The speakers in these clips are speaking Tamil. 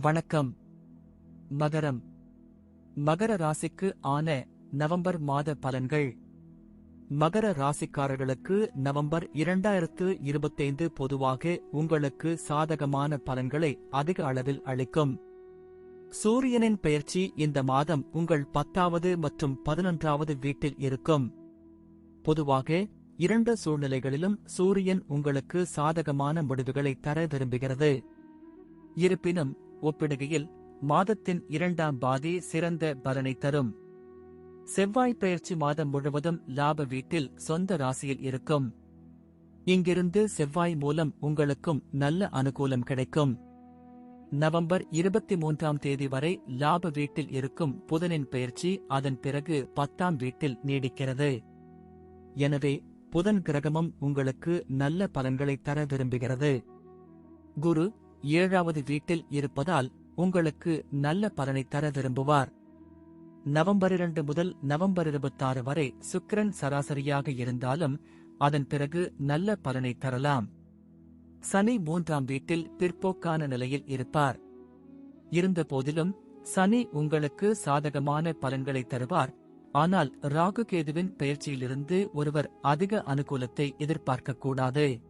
வணக்கம். மகரம். மகர ராசிக்கு ஆன நவம்பர் மாத பலன்கள். மகர ராசிக்காரர்களுக்கு நவம்பர் இரண்டாயிரத்து இருபத்தைந்து பொதுவாக உங்களுக்கு சாதகமான பலன்களை அதிக அளவில் அளிக்கும். சூரியனின் பெயர்ச்சி இந்த மாதம் உங்கள் பத்தாவது மற்றும் பதினொன்றாவது வீட்டில் இருக்கும். பொதுவாக இரண்டு சூழ்நிலைகளிலும் சூரியன் உங்களுக்கு சாதகமான முடிவுகளை தர விரும்புகிறது. இருப்பினும் ஒப்பிடுகையில் மாதத்தின் இரண்டாம் பாதி சிறந்த பலனை தரும். செவ்வாய் பெயர்ச்சி மாதம் முழுவதும் லாப வீட்டில் சொந்த ராசியில் இருக்கும். இங்கிருந்து செவ்வாய் மூலம் உங்களுக்கும் நல்ல அனுகூலம் கிடைக்கும். நவம்பர் இருபத்தி மூன்றாம் தேதி வரை லாப வீட்டில் இருக்கும் புதனின் பெயர்ச்சி அதன் பிறகு பத்தாம் வீட்டில் நீடிக்கிறது. எனவே புதன் கிரகமும் உங்களுக்கு நல்ல பலன்களை தர விரும்புகிறது. குரு ஏழாவது வீட்டில் இருப்பதால் உங்களுக்கு நல்ல பலனை தர விரும்புவார். நவம்பர் இரண்டு முதல் நவம்பர் இருபத்தாறு வரை சுக்கிரன் சராசரியாக இருந்தாலும் அதன் பிறகு நல்ல பலனை தரலாம். சனி மூன்றாம் வீட்டில் பிற்போக்கான நிலையில் இருப்பார். இருந்தபோதிலும் சனி உங்களுக்கு சாதகமான பலன்களை தருவார். ஆனால் ராகு கேதுவின் பெயர்ச்சியிலிருந்து ஒருவர் அதிக அனுகூலத்தை எதிர்பார்க்கக்கூடாது.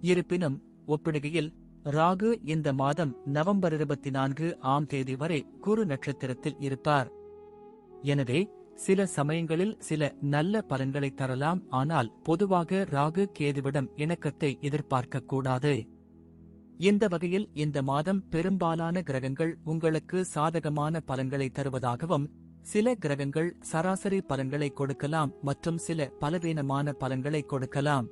இருப்பினும் ஒப்பிடுகையில் ராகு இந்த மாதம் நவம்பர் இருபத்தி நான்கு ஆம் தேதி வரை குரு நட்சத்திரத்தில் இருப்பார். எனவே சில சமயங்களில் சில நல்ல பலன்களை தரலாம் ஆனால் பொதுவாக ராகு கேதுவிடம் இணக்கத்தை எதிர்பார்க்கக்கூடாது. இந்த வகையில் இந்த மாதம் பெரும்பாலான கிரகங்கள் உங்களுக்கு சாதகமான பலன்களை தருவதாகவும் சில கிரகங்கள் சராசரி பலன்களை கொடுக்கலாம் மற்றும் சில பலவீனமான பலன்களை கொடுக்கலாம்.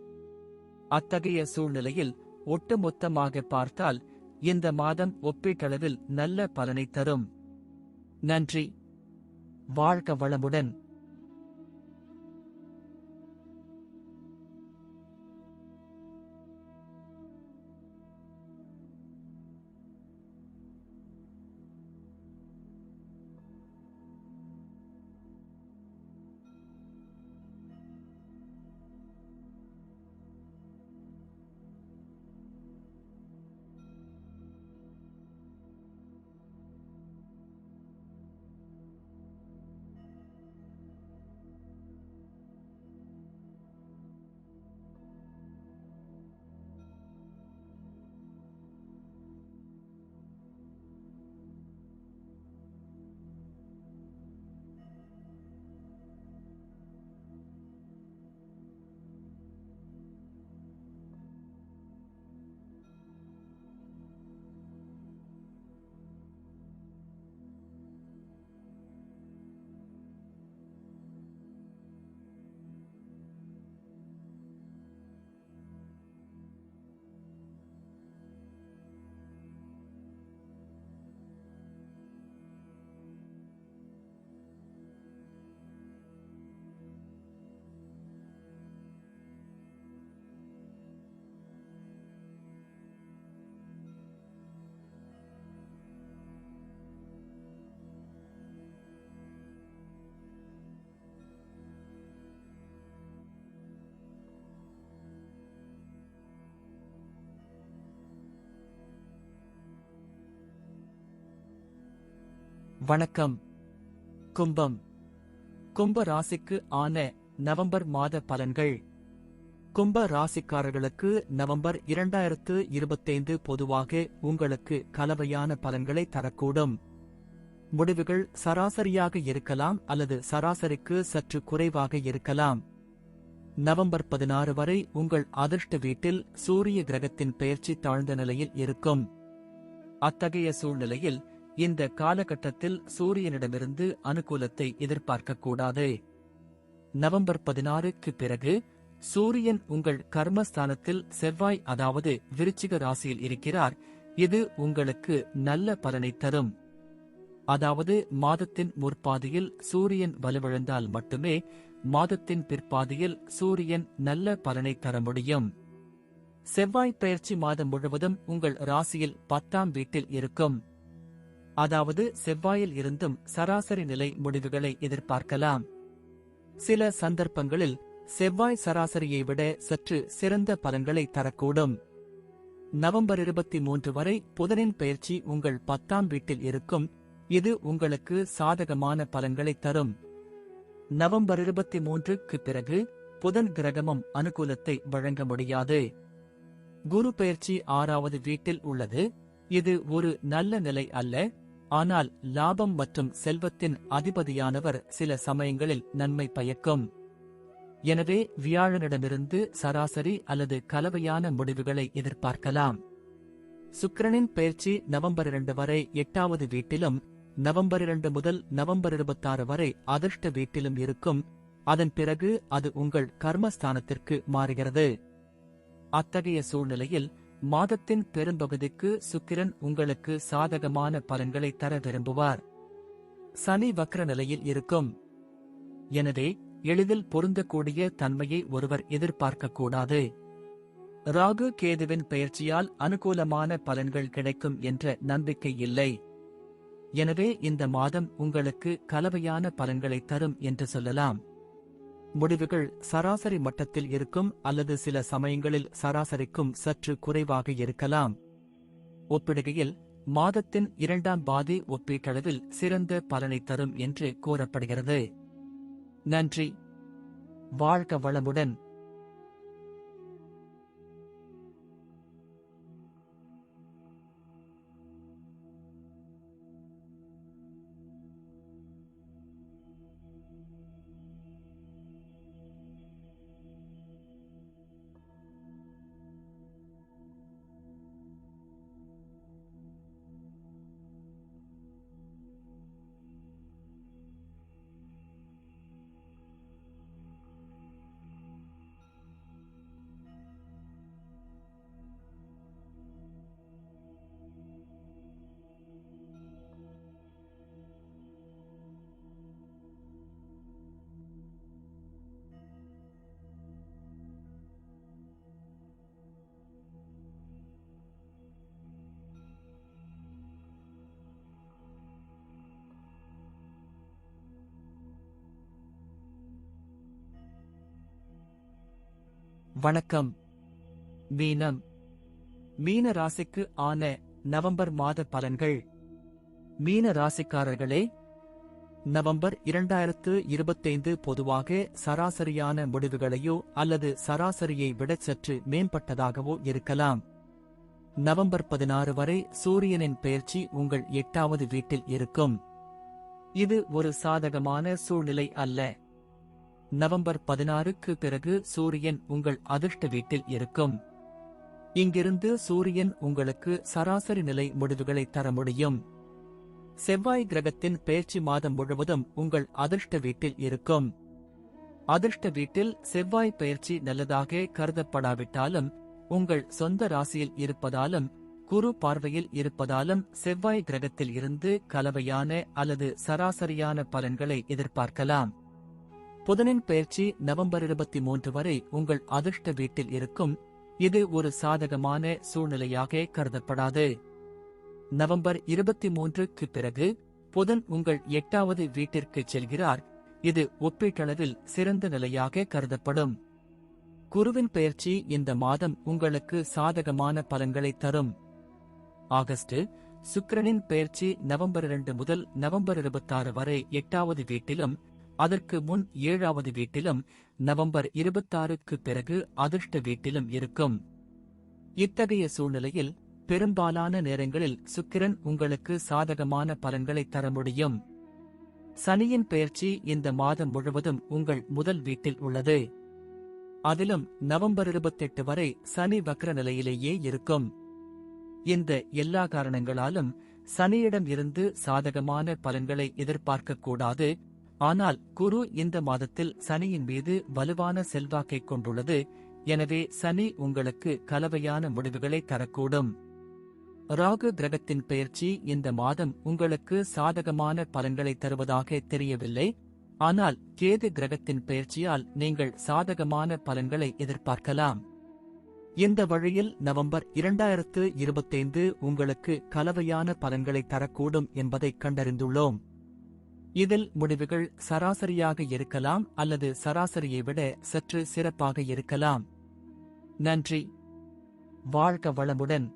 அத்தகைய சூழ்நிலையில் ஒட்டுமொத்தமாக பார்த்தால் இந்த மாதம் ஒப்பீட்டளவில் நல்ல பலனை தரும். நன்றி. வாழ்க வளமுடன். வணக்கம். கும்பம். கும்ப ராசிக்கு ஆன நவம்பர் மாத பலன்கள். கும்ப ராசிக்காரர்களுக்கு நவம்பர் இரண்டாயிரத்து இருபத்தைந்து பொதுவாக உங்களுக்கு கலவையான பலன்களை தரக்கூடும். முடிவுகள் சராசரியாக இருக்கலாம் அல்லது சராசரிக்கு சற்று குறைவாக இருக்கலாம். நவம்பர் பதினாறு வரை உங்கள் அதிர்ஷ்ட வீட்டில் சூரிய கிரகத்தின் பெயர்ச்சி தாழ்ந்த நிலையில் இருக்கும். அத்தகைய சூழ்நிலையில் இந்த காலகட்டத்தில் சூரியனிடமிருந்து அனுகூலத்தை எதிர்பார்க்கக்கூடாது. நவம்பர் பதினாறுக்கு பிறகு சூரியன் உங்கள் கர்மஸ்தானத்தில் செவ்வாய் அதாவது விருச்சிக ராசியில் இருக்கிறார். இது உங்களுக்கு நல்ல பலனை தரும். அதாவது மாதத்தின் முற்பாதியில் சூரியன் வலுவிழந்தால் மட்டுமே மாதத்தின் பிற்பாதியில் சூரியன் நல்ல பலனை தர முடியும். செவ்வாய் பயிற்சி மாதம் முழுவதும் உங்கள் ராசியில் பத்தாம் வீட்டில் இருக்கும். அதாவது செவ்வாயில் இருந்தும் சராசரி நிலை முடிவுகளை எதிர்பார்க்கலாம். சில சந்தர்ப்பங்களில் செவ்வாய் சராசரியை விட சற்று சிறந்த பலன்களை தரக்கூடும். நவம்பர் இருபத்தி மூன்று வரை புதனின் பெயர்ச்சி உங்கள் பத்தாம் வீட்டில் இருக்கும். இது உங்களுக்கு சாதகமான பலன்களை தரும். நவம்பர் இருபத்தி மூன்றுக்கு பிறகு புதன் கிரகமும் அனுகூலத்தை வழங்க முடியாது. குரு பெயர்ச்சி ஆறாவது வீட்டில் உள்ளது. இது ஒரு நல்ல நிலை அல்ல. ஆனால் லாபம் மற்றும் செல்வத்தின் அதிபதியானவர் சில சமயங்களில் நன்மை பயக்கும். எனவே வியாழனிடமிருந்து சராசரி அல்லது கலவையான முடிவுகளை எதிர்பார்க்கலாம். சுக்கிரனின் பெயர்ச்சி நவம்பர் இரண்டு வரை எட்டாவது வீட்டிலும் நவம்பர் இரண்டு முதல் நவம்பர் இருபத்தாறு வரை அதிர்ஷ்ட வீட்டிலும் இருக்கும். அதன் பிறகு அது உங்கள் கர்மஸ்தானத்திற்கு மாறுகிறது. அத்தகைய சூழ்நிலையில் மாதத்தின் பெரும்பகுதிக்கு சுக்கிரன் உங்களுக்கு சாதகமான பலன்களை தர விரும்புவார். சனி வக்ர நிலையில் இருக்கும். எனவே எளிதில் பொருந்தக்கூடிய தன்மையை ஒருவர் எதிர்பார்க்கக்கூடாது. ராகு கேதுவின் பெயர்ச்சியால் அனுகூலமான பலன்கள் கிடைக்கும் என்ற நம்பிக்கை இல்லை. எனவே இந்த மாதம் உங்களுக்கு கலவையான பலன்களை தரும் என்று சொல்லலாம். முடிவுகள் சராசரி மட்டத்தில் இருக்கும் அல்லது சில சமயங்களில் சராசரிக்கும் சற்று குறைவாக இருக்கலாம். ஒப்பிடுகையில் மாதத்தின் இரண்டாம் பாதி ஒப்பீட்டளவில் சிறந்த பலனை தரும் என்று கூறப்படுகிறது. நன்றி. வாழ்க வளமுடன். வணக்கம். மீனம். மீன ராசிக்கு ஆன நவம்பர் மாத பலன்கள். மீன ராசிக்காரர்களே நவம்பர் இரண்டாயிரத்து இருபத்தைந்து பொதுவாக சராசரியான முடிவுகளையோ அல்லது சராசரியை விட சற்று மேம்பட்டதாகவோ இருக்கலாம். நவம்பர் பதினாறு வரை சூரியனின் பெயர்ச்சி உங்கள் எட்டாவது வீட்டில் இருக்கும். இது ஒரு சாதகமான சூழ்நிலை அல்ல. நவம்பர் பதினாறுக்கு பிறகு சூரியன் உங்கள் அதிர்ஷ்ட வீட்டில் இருக்கும். இங்கிருந்து சூரியன் உங்களுக்கு சராசரி நிலை முடிவுகளை தர முடியும். செவ்வாய் கிரகத்தின் பெயர்ச்சி மாதம் முழுவதும் உங்கள் அதிர்ஷ்ட வீட்டில் இருக்கும். அதிர்ஷ்ட வீட்டில் செவ்வாய் பயிற்சி நல்லதாக கருதப்படாவிட்டாலும் உங்கள் சொந்த ராசியில் இருப்பதாலும் குரு பார்வையில் இருப்பதாலும் செவ்வாய் கிரகத்தில் இருந்து கலவையான அல்லது சராசரியான பலன்களை எதிர்பார்க்கலாம். புதனின் பெயர்ச்சி நவம்பர் இருபத்தி மூன்று வரை உங்கள் அதிர்ஷ்ட வீட்டில் இருக்கும். இது ஒரு சாதகமான சூழ்நிலையாக கருதப்படாது. நவம்பர் இருபத்தி மூன்றுக்கு பிறகு புதன் உங்கள் எட்டாவது வீட்டிற்கு செல்கிறார். இது ஒப்பீட்டளவில் சிறந்த நிலையாக கருதப்படும். குருவின் பெயர்ச்சி இந்த மாதம் உங்களுக்கு சாதகமான பலன்களை தரும். ஆகஸ்ட் சுக்கிரனின் பெயர்ச்சி நவம்பர் இரண்டு முதல் நவம்பர் இருபத்தாறு வரை எட்டாவது வீட்டிலும் அதற்கு முன் ஏழாவது வீட்டிலும் நவம்பர் இருபத்தாறுக்கு பிறகு அதிர்ஷ்ட வீட்டிலும் இருக்கும். இத்தகைய சூழ்நிலையில் பெரும்பாலான நேரங்களில் சுக்கிரன் உங்களுக்கு சாதகமான பலன்களை தர முடியும். சனியின் பெயர்ச்சி இந்த மாதம் முழுவதும் உங்கள் முதல் வீட்டில் உள்ளது. அதிலும் நவம்பர் இருபத்தெட்டு வரை சனி வக்ர நிலையிலேயே இருக்கும். இந்த எல்லா காரணங்களாலும் சனியிடம் இருந்து சாதகமான பலன்களை எதிர்பார்க்கக்கூடாது ஆனால் குரு இந்த மாதத்தில் சனியின் மீது வலுவான செல்வாக்கை கொண்டுள்ளது. எனவே சனி உங்களுக்கு கலவையான முடிவுகளை தரக்கூடும். ராகு கிரகத்தின் பெயர்ச்சி இந்த மாதம் உங்களுக்கு சாதகமான பலன்களை தருவதாக தெரியவில்லை. ஆனால் கேது கிரகத்தின் பெயர்ச்சியால் நீங்கள் சாதகமான பலன்களை எதிர்பார்க்கலாம். இந்த வழியில் நவம்பர் இரண்டாயிரத்து இருபத்தைந்து உங்களுக்கு கலவையான பலன்களை தரக்கூடும் என்பதை கண்டறிந்துள்ளோம். இதில் முடிவுகள் சராசரியாக இருக்கலாம் அல்லது சராசரியை விட சற்று சிறப்பாக இருக்கலாம். நன்றி. வாழ்க வளமுடன்.